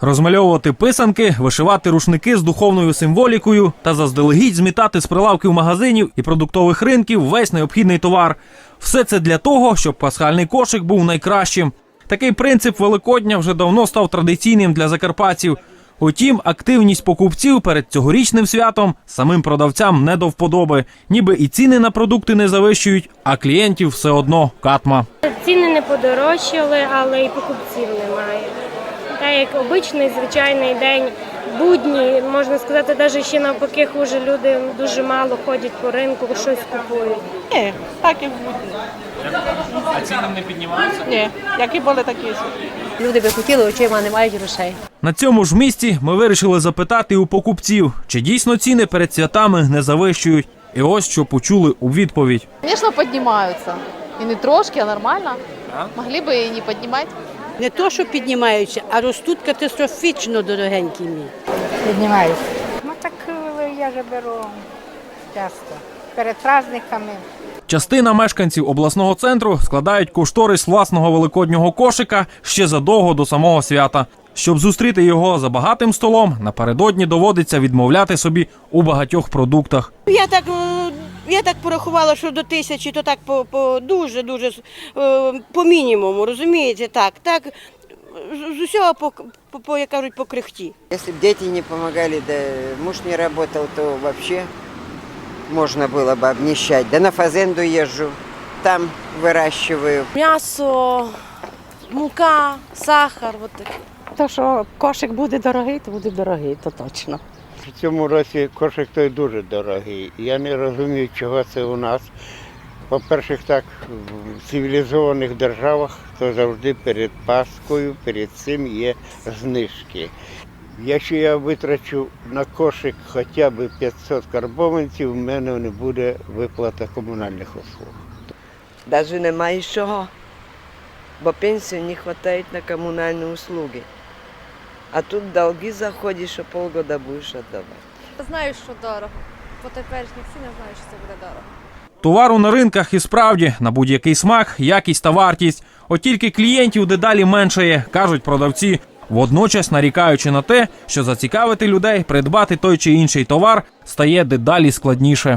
Розмальовувати писанки, вишивати рушники з духовною символікою та заздалегідь змітати з прилавків магазинів і продуктових ринків весь необхідний товар. Все це для того, щоб пасхальний кошик був найкращим. Такий принцип Великодня вже давно став традиційним для закарпатців. Утім, активність покупців перед цьогорічним святом самим продавцям не до вподоби. Ніби і ціни на продукти не завищують, а клієнтів все одно катма. Ціни не подорожчали, але і покупців немає. Та як обичний звичайний день, будні, можна сказати, навіть ще навпаки хуже люди дуже мало ходять по ринку, щось купують. Ні, так і буде. А ціни не піднімаються? Ні, які були, такі. і. Люди би хотіли очима, не мають грошей. На цьому ж місці ми вирішили запитати у покупців, чи дійсно ціни перед святами не завищують. І ось що почули у відповідь. Конечно, поднимаются. И не трошки, а нормально. Могли бы и не поднимать. Не то, що піднімаються, а ростуть катастрофічно дорогенькі мій. Піднімаюся. Ну так е, я же беру часто. Перед праздниками. Частина мешканців обласного центру складають кошторис власного великоднього кошика ще задовго до самого свята. Щоб зустріти його за багатим столом, напередодні доводиться відмовляти собі у багатьох продуктах. Я так, е, я так порахувала, що до тисячі, то так по, по дуже, дуже е, по мінімуму, розумієте? Так, так з- з усього по, по, по як кажуть, по крихті. Если бы дети не помогали, да муж не работал, то вообще можно было бы обнищать. Да на фазенду езжу, там выращиваю. М'ясо, мука, сахар. Вот таке. То, що кошик буде дорогий, то буде дорогий, то точно. В цьому році кошик той дуже дорогий. Я не розумію, чого це у нас. По-перше, так, в цивілізованих державах то завжди перед Паскою, перед цим є знижки. Якщо я витрачу на кошик хоча б 500 карбованців, в мене не буде виплата комунальних услуг. Даже немає чого, бо пенсії не вистачає на комунальні услуги. А тут долги заходиш, що полгода будеш віддавати. Знаю, що дорого. По теперішніх цінах знаю, що це буде дорого. Товару на ринках і справді на будь-який смак, якість та вартість. От тільки клієнтів дедалі меншає, кажуть продавці, водночас нарікаючи на те, що зацікавити людей придбати той чи інший товар стає дедалі складніше.